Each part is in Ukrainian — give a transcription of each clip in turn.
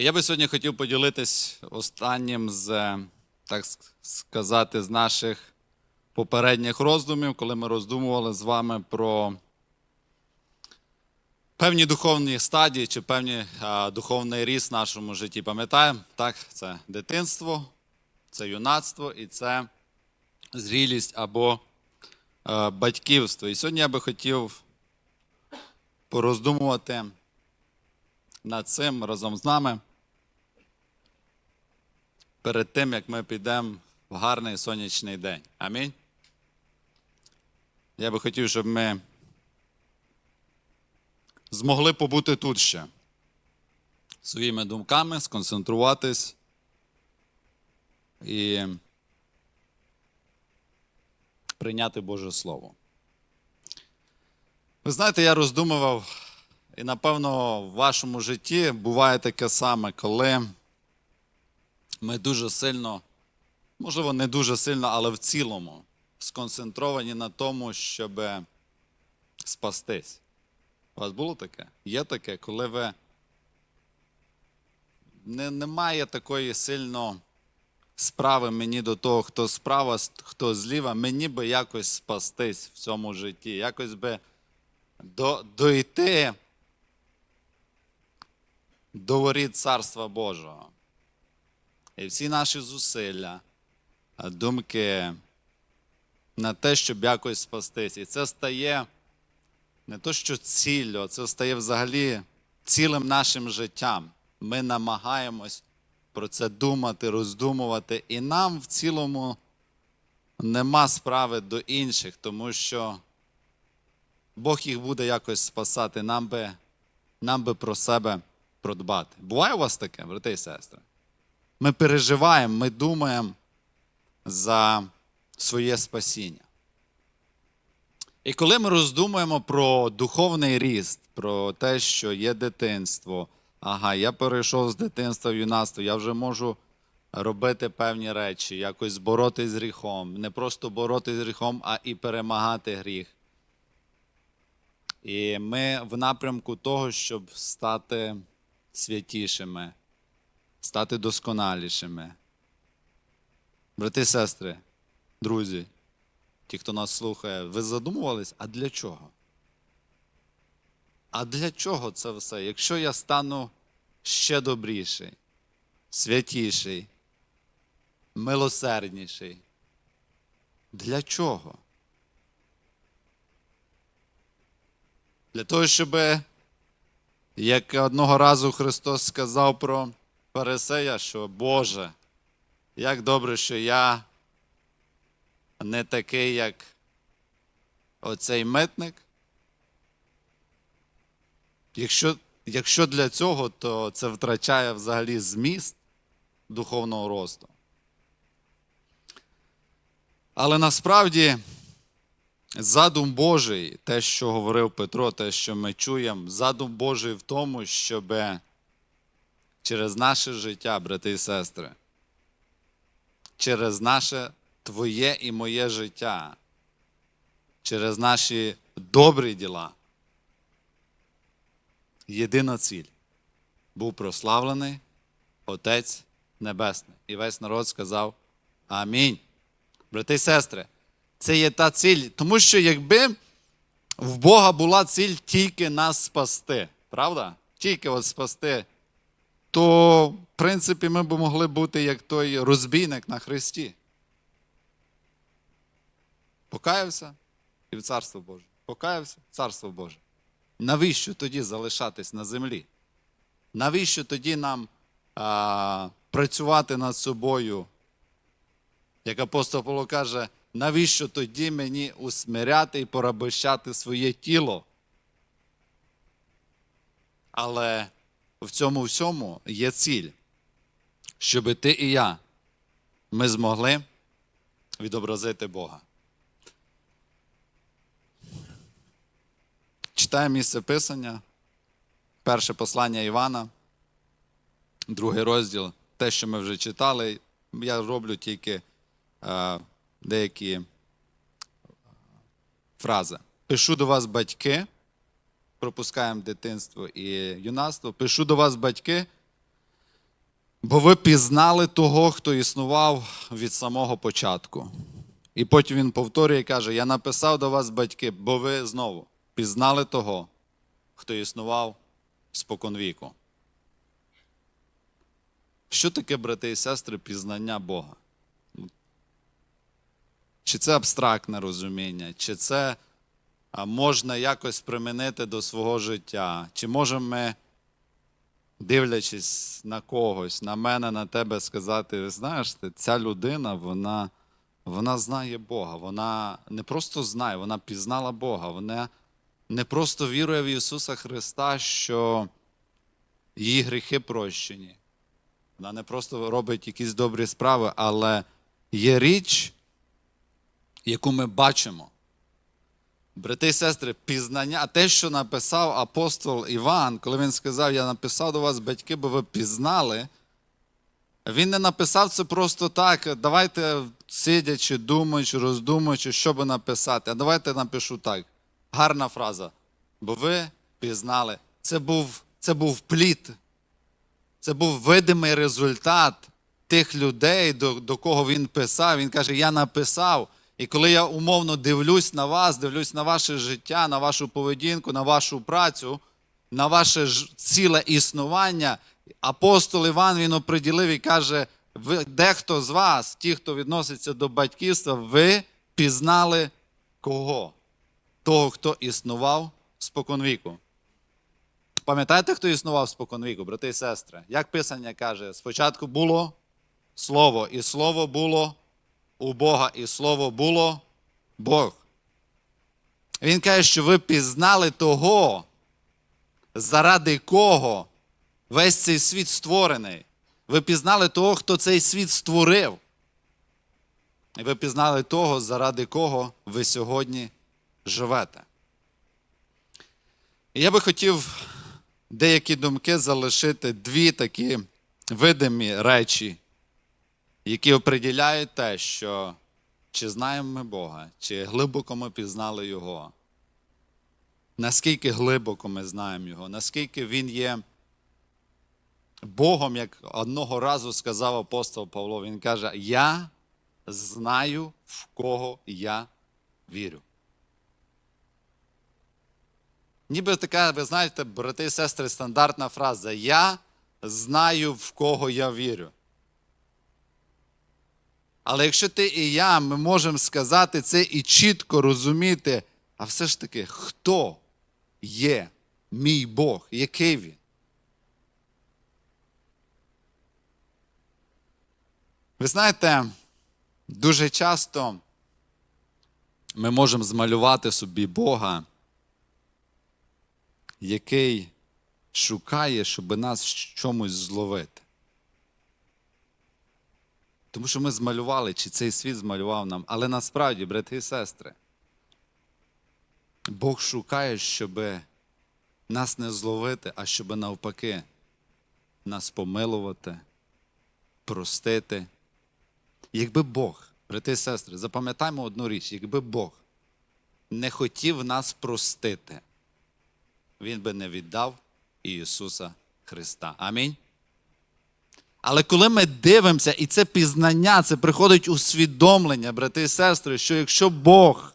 Я би сьогодні хотів поділитись останнім з, так сказати, з наших попередніх роздумів, коли ми роздумували з вами про певні духовні стадії чи певний а, духовний ріст в нашому житті. Пам'ятаємо? Так, це дитинство, це юнацтво і це зрілість або е, батьківство. І сьогодні я би хотів пороздумувати над цим разом з нами. Перед тим, як ми підемо в гарний сонячний день. Амінь. Я би хотів, щоб ми змогли побути тут ще своїми думками, сконцентруватись і прийняти Боже Слово. Ви знаєте, я роздумував, і напевно в вашому житті буває таке саме, коли ми дуже сильно, можливо, не дуже сильно, але в цілому сконцентровані на тому, щоб спастись. У вас було таке? Є таке, коли ви не, немає такої сильно справи мені до того, хто справа, хто зліва, мені би якось спастись в цьому житті, якось би до, дойти до воріт Царства Божого. І всі наші зусилля, думки на те, щоб якось спастись. І це стає не то, що ціллю, це стає взагалі цілим нашим життям. Ми намагаємось про це думати, роздумувати, і нам в цілому нема справи до інших, тому що Бог їх буде якось спасати, нам би, нам би про себе продбати. Буває у вас таке, брати і сестри? Ми переживаємо, ми думаємо за своє спасіння. І коли ми роздумуємо про духовний ріст, про те, що є дитинство, ага, я перейшов з дитинства в юнацтво, я вже можу робити певні речі, якось боротись з гріхом, не просто боротись з гріхом, а і перемагати гріх. І ми в напрямку того, щоб стати святішими, стати досконалішими. Брати сестри, друзі, ті, хто нас слухає, ви задумувались, а для чого? А для чого це все? Якщо я стану ще добріший, святіший, милосердніший? Для чого? Для того, щоб, як одного разу Христос сказав про Фарисея, що Боже, як добре, що я не такий, як оцей митник. Якщо, якщо для цього, то це втрачає взагалі зміст духовного росту. Але насправді задум Божий, те, що говорив Петро, те, що ми чуємо, задум Божий в тому, щоб через наше життя, брати і сестри, через наше твоє і моє життя, через наші добрі діла. Єдина ціль був прославлений Отець Небесний. І весь народ сказав Амінь. Брати і сестри, це є та ціль, тому що якби в Бога була ціль тільки нас спасти, правда? Тільки от спасти, то, в принципі, ми б могли бути як той розбійник на Христі. Покаявся і в Царство Боже. Покаявся Царство Боже. Навіщо тоді залишатись на землі? Навіщо тоді нам а, працювати над собою? Як апостол Павло каже, навіщо тоді мені усмиряти і порабощати своє тіло? Але в цьому всьому є ціль, щоб ти і я ми змогли відобразити Бога. Читаємо місце Писання, перше послання Івана, другий розділ. Те, що ми вже читали, я роблю тільки е, деякі фрази. Пишу до вас батьки, пропускаємо дитинство і юнацтво. Пишу до вас батьки, Бо ви пізнали того, хто існував від самого початку. І потім він повторює і каже: Я написав до вас, батьки, бо ви знову пізнали того, хто існував споконвіку. Що таке, брати і сестри, пізнання Бога? Чи це абстрактне розуміння, чи це можна якось примінити до свого життя? Чи можемо ми, дивлячись на когось, на мене, на тебе, сказати: «Ви знаєш, ти- ця людина, вона, вона знає Бога, вона не просто знає, вона пізнала Бога, вона не просто вірує в Ісуса Христа, що її гріхи прощені. Вона не просто робить якісь добрі справи, але є річ, яку ми бачимо. Брати і сестри, пізнання, а те, що написав апостол Іван, коли він сказав, я написав до вас, батьки, бо ви пізнали, він не написав це просто так, давайте сидячи, думаючи, роздумуючи, що би написати. А давайте напишу так. Гарна фраза. Бо ви пізнали. Це був, це був плід. Це був видимий результат тих людей, до, до кого він писав. Він каже: Я написав. І коли я умовно дивлюсь на вас, дивлюсь на ваше життя, на вашу поведінку, на вашу працю, на ваше ціле існування, апостол Іван він оприділив і каже: ви, дехто з вас, ті, хто відноситься до батьківства, ви пізнали кого? Того, хто існував споконвіку. Пам'ятаєте, хто існував споконвіку, брати і сестри? Як Писання каже, спочатку було Слово, і Слово було у Бога, і Слово було Бог. Він каже, що ви пізнали того, заради кого весь цей світ створений. Ви пізнали того, хто цей світ створив. І ви пізнали того, заради кого ви сьогодні живете. І я би хотів деякі думки залишити дві такі видимі речі, які оприділяють те, що чи знаємо ми Бога, чи глибоко ми пізнали Його. Наскільки глибоко ми знаємо Його, наскільки Він є Богом, як одного разу сказав апостол Павло, він каже: Я знаю, в кого я вірю. Ніби така, ви знаєте, брати і сестри, стандартна фраза Я знаю, в кого я вірю. Але якщо ти і я, ми можемо сказати це і чітко розуміти, а все ж таки, хто є мій Бог, який він? Ви знаєте, дуже часто ми можемо змалювати собі Бога, який шукає, щоб нас чомусь зловити. Тому що ми змалювали, чи цей світ змалював нам. Але насправді, брати і сестри, Бог шукає, щоб нас не зловити, а щоб навпаки нас помилувати, простити. Якби Бог, брати і сестри, запам'ятаємо одну річ, якби Бог не хотів нас простити, Він би не віддав Ісуса Христа. Амінь. Але коли ми дивимося, і це пізнання, це приходить усвідомлення, брати і сестри, що якщо Бог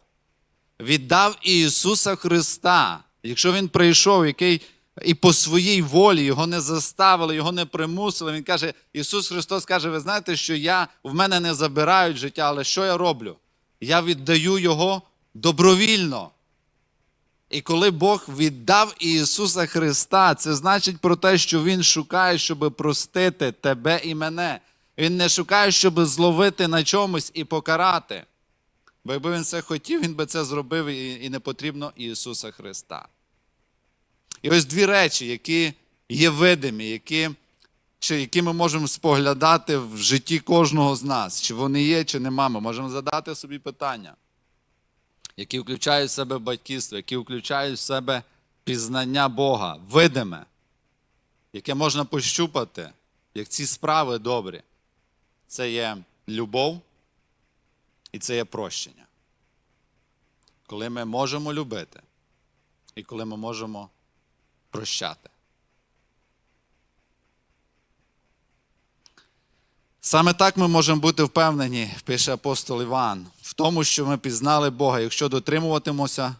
віддав Ісуса Христа, якщо Він прийшов, який і по своїй волі його не заставили, його не примусили, Він каже, Ісус Христос каже, ви знаєте, що я, в мене не забирають життя, але що я роблю? Я віддаю Його добровільно. І коли Бог віддав Ісуса Христа, це значить про те, що Він шукає, щоб простити тебе і мене. Він не шукає, щоб зловити на чомусь і покарати. Бо якби він це хотів, він би це зробив і не потрібно Ісуса Христа. І ось дві речі, які є видимі, які, чи, які ми можемо споглядати в житті кожного з нас. Чи вони є, чи нема. Ми можемо задати собі питання які включають в себе батьківство, які включають в себе пізнання Бога, видиме, яке можна пощупати, як ці справи добрі. Це є любов і це є прощення. Коли ми можемо любити і коли ми можемо прощати. Саме так ми можемо бути впевнені, пише апостол Іван, в тому, що ми пізнали Бога, якщо дотримуватимося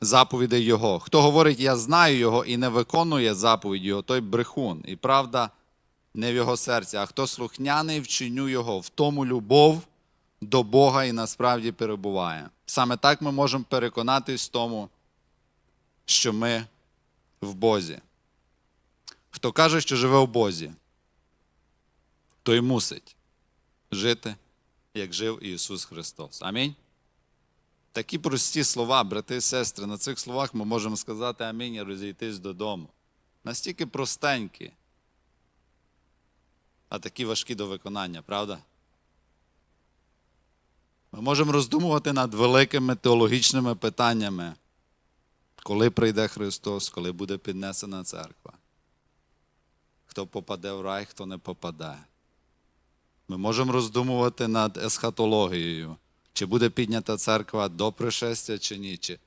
заповідей Його. Хто говорить, я знаю Його і не виконує заповідь Його, той брехун. І правда не в його серці, а хто слухняний вчиню Його, в тому любов до Бога і насправді перебуває. Саме так ми можемо переконатись в тому, що ми в Бозі. Хто каже, що живе в Бозі, той мусить жити, як жив Ісус Христос. Амінь. Такі прості слова, брати і сестри, на цих словах ми можемо сказати амінь і розійтись додому. Настільки простенькі, а такі важкі до виконання, правда? Ми можемо роздумувати над великими теологічними питаннями, коли прийде Христос, коли буде піднесена церква. Хто попаде в рай, хто не попаде. Ми можемо роздумувати над есхатологією, чи буде піднята церква до пришестя, чи ні. Чи...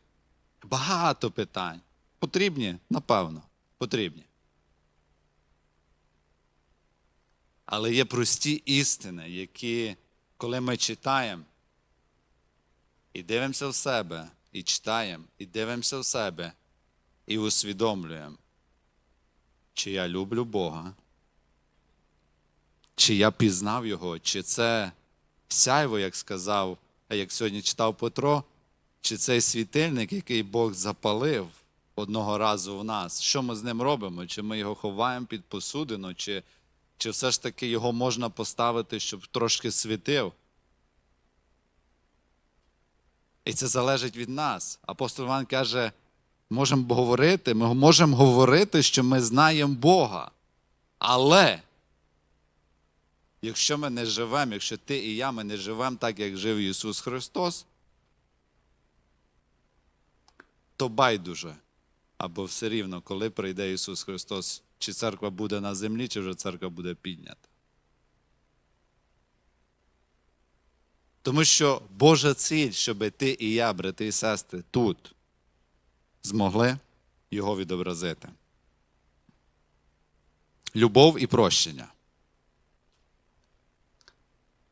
Багато питань. Потрібні? Напевно, потрібні. Але є прості істини, які, коли ми читаємо і дивимося в себе, і читаємо, і дивимося в себе, і усвідомлюємо, чи я люблю Бога, чи я пізнав Його, чи це сяйво, як сказав, як сьогодні читав Петро, чи цей світильник, який Бог запалив одного разу в нас, що ми з ним робимо? Чи ми його ховаємо під посудину, чи, чи все ж таки його можна поставити, щоб трошки світив? І це залежить від нас. Апостол Іван каже, можемо говорити, ми можемо говорити, що ми знаємо Бога. Але якщо ми не живемо, якщо ти і я ми не живемо так, як жив Ісус Христос, то байдуже. Або все рівно, коли прийде Ісус Христос, чи церква буде на землі, чи вже церква буде піднята. Тому що Божа ціль, щоб ти і я, брати і сестри, тут змогли його відобразити. Любов і прощення.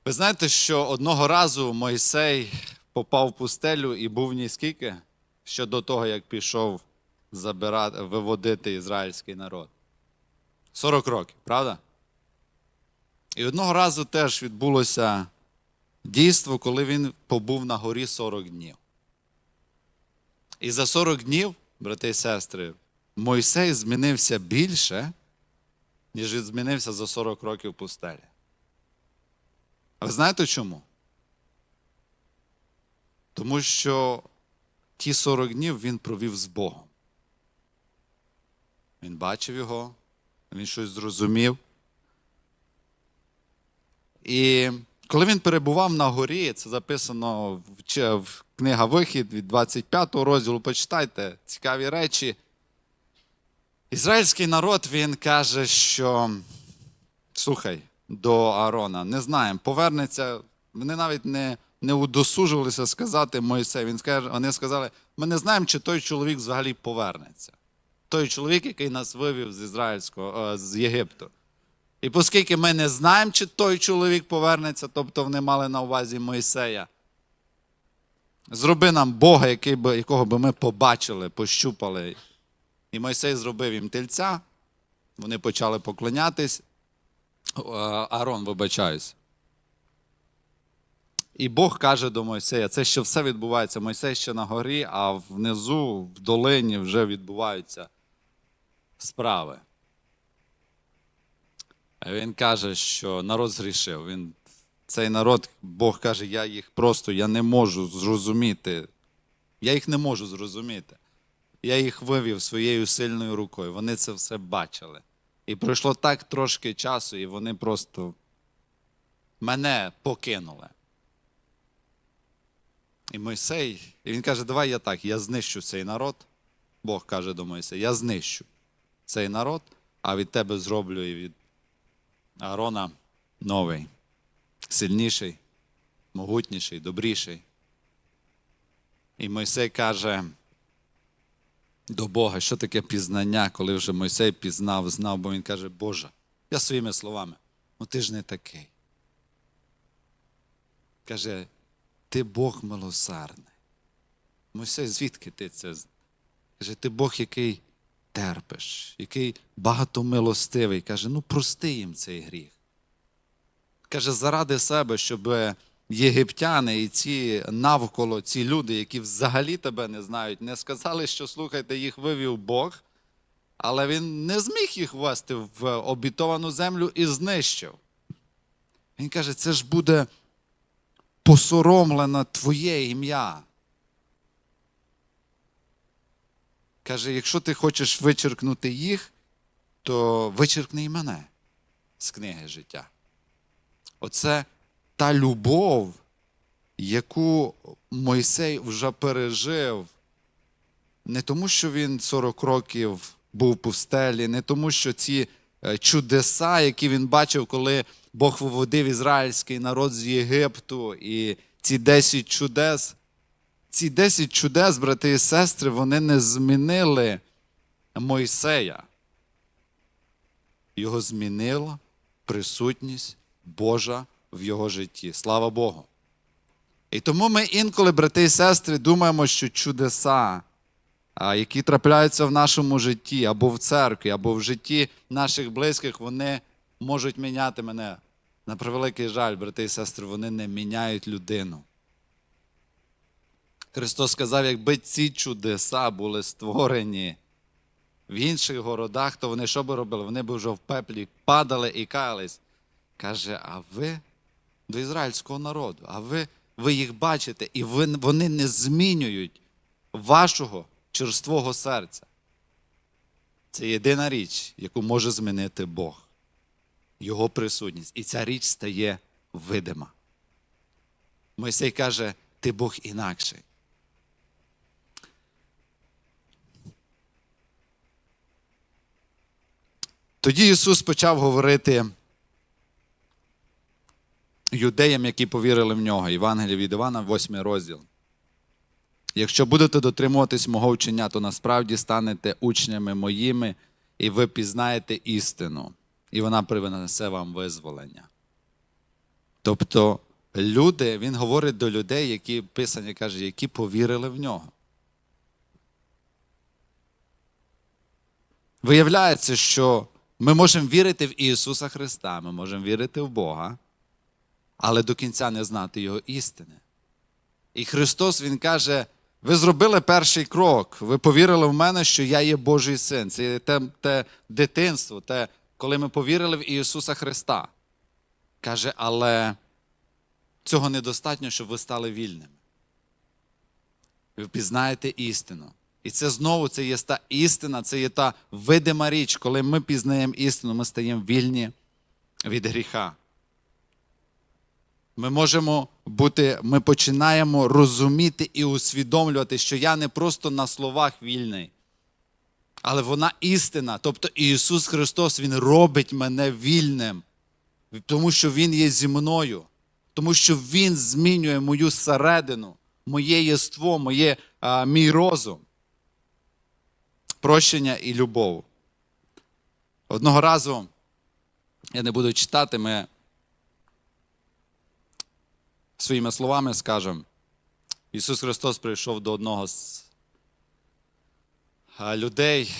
Ви знаєте, що одного разу Мойсей попав в пустелю і був ні скільки, ще до того, як пішов забирати, виводити ізраїльський народ. 40 років, правда? І одного разу теж відбулося дійство, коли він побув на горі 40 днів. І за 40 днів, брати і сестри, Мойсей змінився більше, ніж він змінився за 40 років пустелі. А ви знаєте чому? Тому що ті 40 днів він провів з Богом. Він бачив його, він щось зрозумів. І коли він перебував на горі, це записано в, в книга Вихід від 25 розділу, почитайте цікаві речі. Ізраїльський народ він каже, що слухай, до Аарона, не знаємо, повернеться. Вони навіть не, не удосужувалися сказати Мойсей. Він скаже, вони сказали, ми не знаємо, чи той чоловік взагалі повернеться. Той чоловік, який нас вивів з Ізраїльського, е, з Єгипту. І оскільки ми не знаємо, чи той чоловік повернеться, тобто вони мали на увазі Мойсея, зроби нам Бога, який би, якого би ми побачили, пощупали. І Мойсей зробив їм тельця, вони почали поклонятись. Аарон, вибачаюсь. І Бог каже до Мойсея, це ще все відбувається. Мойсей ще на горі, а внизу, в долині вже відбуваються справи. Він каже, що народ згрішив. Він, цей народ, Бог каже, я їх просто я не можу зрозуміти. Я їх не можу зрозуміти. Я їх вивів своєю сильною рукою. Вони це все бачили. І пройшло так трошки часу, і вони просто мене покинули. І Мойсей, і він каже, давай я так, я знищу цей народ. Бог каже до Мойсея, я знищу цей народ, а від тебе зроблю і від Аарона новий, сильніший, могутніший, добріший. І Мойсей каже до Бога, що таке пізнання, коли вже Мойсей пізнав, знав, бо він каже, Боже, я своїми словами, ну ти ж не такий. Каже, ти Бог милосердний. Мойсей, звідки ти це? Каже, ти Бог, який терпиш, який багатомилостивий. Каже, ну прости їм цей гріх. Каже, заради себе, щоб єгиптяни і ці навколо ці люди, які взагалі тебе не знають, не сказали, що слухайте, їх вивів Бог, але він не зміг їх ввести в обітовану землю і знищив. Він каже, це ж буде посоромлене твоє ім'я. Каже, якщо ти хочеш вичеркнути їх, то вичеркни і мене з книги життя. Оце та любов, яку Мойсей вже пережив, не тому, що він 40 років був в пустелі, не тому, що ці е, чудеса, які він бачив, коли Бог виводив ізраїльський народ з Єгипту, і ці 10 чудес, ці 10 чудес, брати і сестри, вони не змінили Мойсея. Його змінила присутність Божа в його житті. Слава Богу. І тому ми інколи, брати і сестри, думаємо, що чудеса, які трапляються в нашому житті, або в церкві, або в житті наших близьких, вони можуть міняти мене. На превеликий жаль, брати і сестри, вони не міняють людину. Христос сказав, якби ці чудеса були створені в інших городах, то вони що би робили? Вони б вже в пеплі падали і каялись. Каже, а ви до ізраїльського народу, а ви, ви їх бачите, і ви, вони не змінюють вашого черствого серця. Це єдина річ, яку може змінити Бог, Його присутність. І ця річ стає видима. Мойсей каже, ти Бог інакший. Тоді Ісус почав говорити юдеям, які повірили в нього. Євангелія від Івана, 8 розділ. Якщо будете дотримуватись мого вчення, то насправді станете учнями моїми, і ви пізнаєте істину, і вона принесе вам визволення. Тобто, люди, він говорить до людей, які Писання каже, які повірили в нього. Виявляється, що ми можемо вірити в Ісуса Христа, ми можемо вірити в Бога, але до кінця не знати Його істини. І Христос Він каже: ви зробили перший крок, ви повірили в мене, що я є Божий син. Це те, те дитинство, те, коли ми повірили в Ісуса Христа. Каже, але цього недостатньо, щоб ви стали вільними. Ви впізнаєте істину. І це знову це є та істина, це є та видима річ, коли ми пізнаємо істину, ми стаємо вільні від гріха. Ми можемо бути, ми починаємо розуміти і усвідомлювати, що я не просто на словах вільний, але вона істина. Тобто Ісус Христос Він робить мене вільним, тому що Він є зі мною, тому що Він змінює мою середину, моє єство, моє, а, мій розум, прощення і любов. Одного разу, я не буду читати, ми своїми словами скажемо, Ісус Христос прийшов до одного з людей,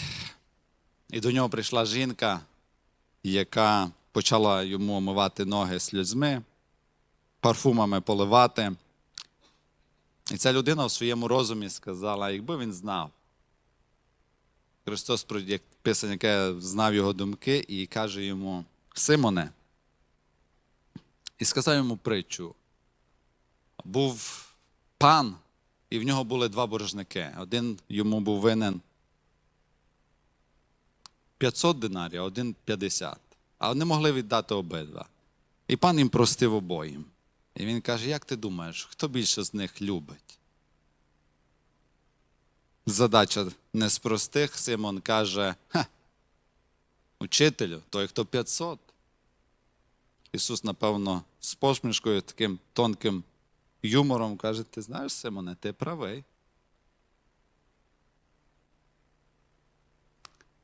і до нього прийшла жінка, яка почала йому омивати ноги сльозьми, парфумами поливати. І ця людина в своєму розумі сказала, якби він знав. Христос, як писання, яке знав його думки, і каже йому: Симоне, і сказав йому притчу. Був пан, і в нього були два боржники. Один йому був винен 500 динарів, а один 50. А вони могли віддати обидва. І пан їм простив обоїм. І він каже: Як ти думаєш, хто більше з них любить? Задача не з простих. Симон каже: Ха, учителю, той, хто 500. Ісус, напевно, з посмішкою, таким тонким юмором каже, ти знаєш, Симоне, ти правий.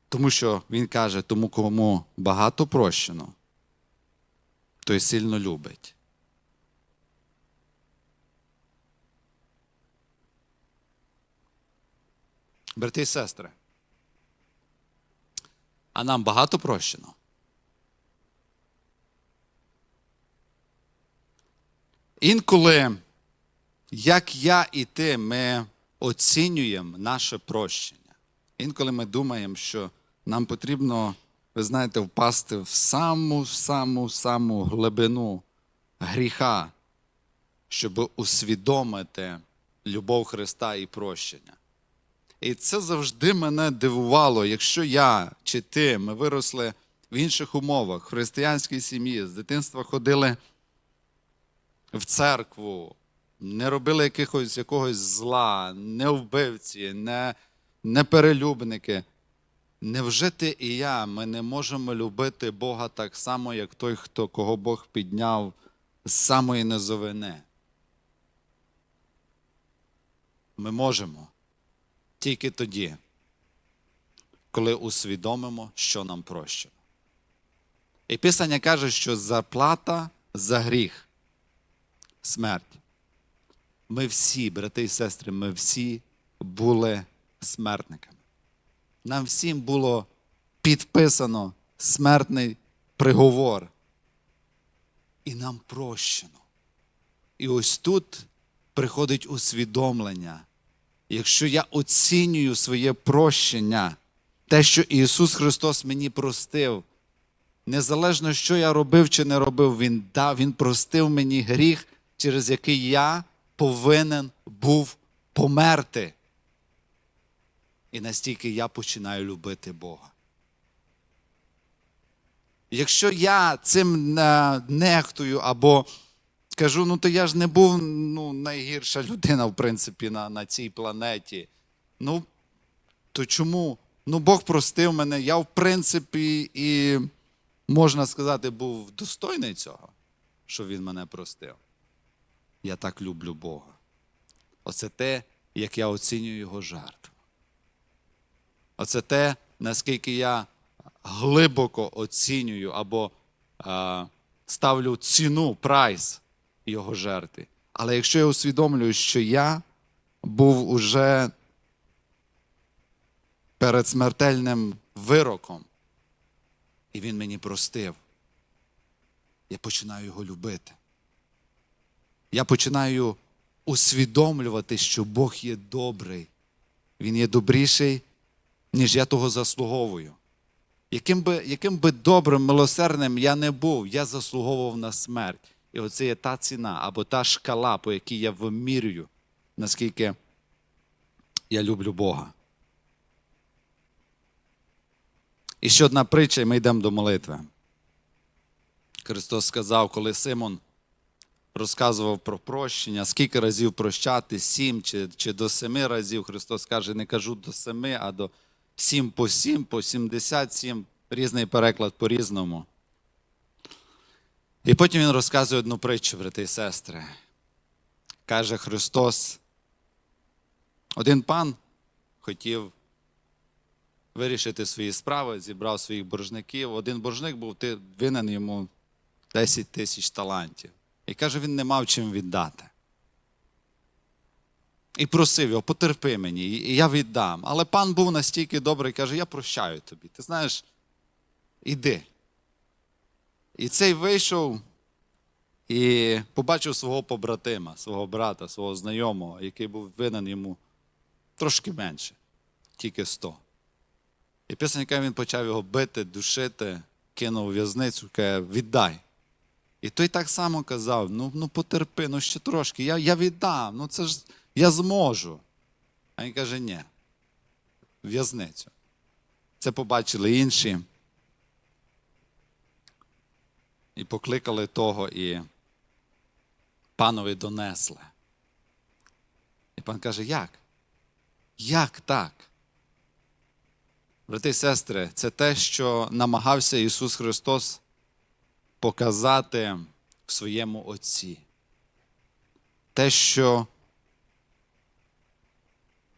Тому що він каже, тому кому багато прощено, той сильно любить. Брати і сестри, а нам багато прощено. Інколи як я і ти, ми оцінюємо наше прощення. Інколи ми думаємо, що нам потрібно, ви знаєте, впасти в саму саму саму глибину гріха, щоб усвідомити любов Христа і прощення. І це завжди мене дивувало, якщо я чи ти, ми виросли в інших умовах, в християнській сім'ї, з дитинства ходили в церкву, не робили якихось, якогось зла, не вбивці, не, не перелюбники. Невже ти і я ми не можемо любити Бога так само, як той, хто, кого Бог підняв з самої низовини? Ми можемо тільки тоді, коли усвідомимо, що нам прощено. І Писання каже, що зарплата за гріх смерть. Ми всі, брати і сестри, ми всі були смертниками. Нам всім було підписано смертний приговор. І нам прощено. І ось тут приходить усвідомлення. Якщо я оцінюю своє прощення, те, що Ісус Христос мені простив, незалежно, що я робив чи не робив, Він дав, Він простив мені гріх, через який я повинен був померти. І настільки я починаю любити Бога. Якщо я цим е, нехтую або кажу, ну то я ж не був ну, найгірша людина, в принципі, на, на цій планеті. Ну, то чому? Ну, Бог простив мене, я, в принципі, і, можна сказати, був достойний цього, що Він мене простив. Я так люблю Бога. Оце те, як я оцінюю Його жертву. Оце те, наскільки я глибоко оцінюю або а, ставлю ціну, прайс його жертви. Але якщо я усвідомлюю, що я був уже перед смертельним вироком, і він мені простив, я починаю його любити. Я починаю усвідомлювати, що Бог є добрий. Він є добріший, ніж я того заслуговую. Яким би, яким би добрим, милосердним я не був, я заслуговував на смерть. І оце є та ціна або та шкала, по якій я вимірюю, наскільки я люблю Бога. І ще одна притча, і ми йдемо до молитви. Христос сказав, коли Симон розказував про прощення, скільки разів прощати, сім чи, чи до семи разів. Христос каже, не кажу до семи, а до сім по сім, по сімдесят сім. Різний переклад по-різному. І потім він розказує одну притчу, брати і сестри. Каже Христос, один пан хотів вирішити свої справи, зібрав своїх боржників. Один боржник був винен йому 10 тисяч талантів. І каже, він не мав чим віддати. І просив його, потерпи мені, і я віддам. Але пан був настільки добрий, каже, я прощаю тобі. Ти знаєш, іди. І цей вийшов і побачив свого побратима, свого брата, свого знайомого, який був винен йому трошки менше, тільки 100. І пісенька він почав його бити, душити, кинув в'язницю, каже, віддай. І той так само казав: ну ну потерпи, ну ще трошки, я я віддам, ну це ж я зможу. А він каже, ні, в'язницю. Це побачили інші. І покликали того, і панові донесли. І пан каже, як? Як так? Брати і сестри, це те, що намагався Ісус Христос показати в своєму Отці. Те, що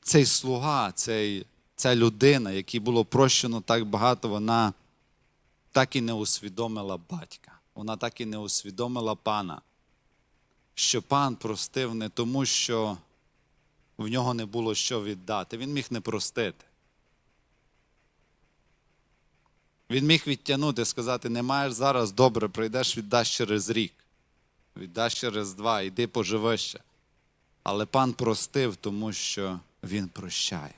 цей слуга, цей, ця людина, якій було прощено так багато, вона так і не усвідомила батька. Вона так і не усвідомила пана, що пан простив не тому, що в нього не було що віддати. Він міг не простити. Він міг відтягнути, сказати: не маєш зараз добре, прийдеш, віддаш через рік, віддаш через два, йди поживи ще. Але пан простив, тому що він прощає.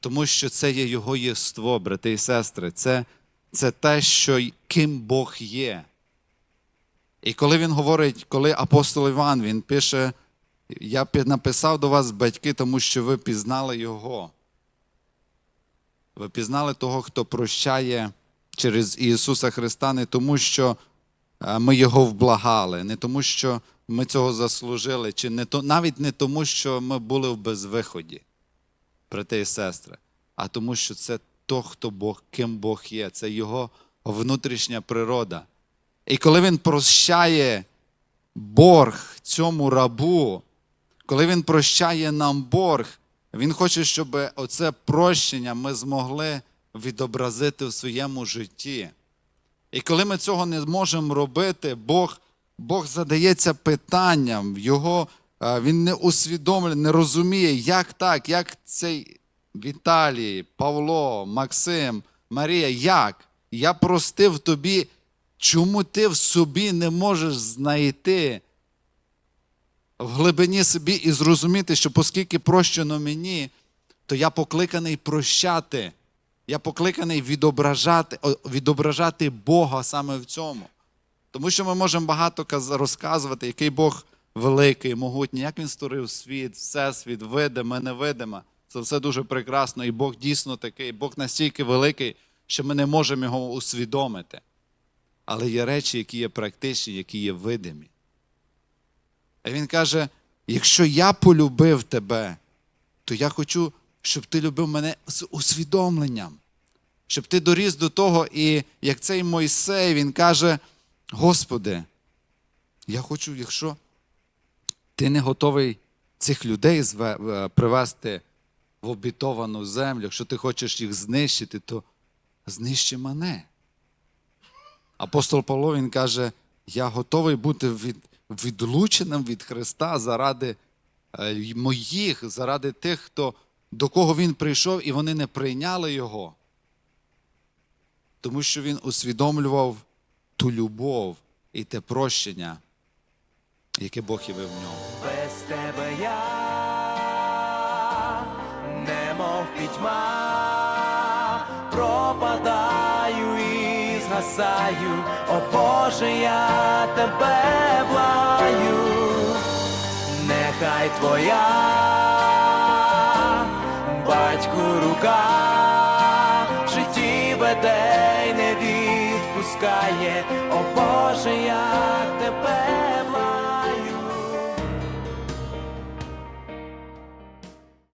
Тому що це є його єство, брати і сестри. Це, це те, що ким Бог є. І коли він говорить, коли апостол Іван він пише: Я написав до вас, батьки, тому що ви пізнали Його. Ви пізнали того, хто прощає через Ісуса Христа, не тому, що е, ми Його вблагали, не тому, що ми цього заслужили, чи не то, навіть не тому, що ми були в безвиході, брати і сестри, а тому, що це то, хто Бог, ким Бог є, це Його внутрішня природа. І коли Він прощає борг цьому рабу, коли Він прощає нам борг, Він хоче, щоб оце прощення ми змогли відобразити в своєму житті. І коли ми цього не зможемо робити, Бог, Бог задається питанням, його, е, він не усвідомлює, не розуміє, як так, як цей Віталій, Павло, Максим, Марія, як? Я простив тобі, чому ти в собі не можеш знайти в глибині собі і зрозуміти, що оскільки прощено мені, то я покликаний прощати. Я покликаний відображати, відображати Бога саме в цьому. Тому що ми можемо багато розказувати, який Бог великий, могутній, як він створив світ, всесвіт, видиме, невидиме. Це все дуже прекрасно. І Бог дійсно такий, Бог настільки великий, що ми не можемо його усвідомити. Але є речі, які є практичні, які є видимі. А він каже: якщо я полюбив тебе, то я хочу, щоб ти любив мене з усвідомленням. Щоб ти доріс до того, і як цей Мойсей, він каже: Господи, я хочу, якщо ти не готовий цих людей е, привести в обітовану землю, якщо ти хочеш їх знищити, то знищи мене. Апостол Павло він каже: я готовий бути від, відлученим від Христа заради е, моїх, заради тих, хто, до кого він прийшов, і вони не прийняли його. Тому що він усвідомлював ту любов і те прощення, яке Бог явив в ньому. Без тебе я немов пітьма, пропадаю згасаю, о Боже, я тебе благаю, нехай твоя батьку рука в житті веде й не відпускає, о Боже, я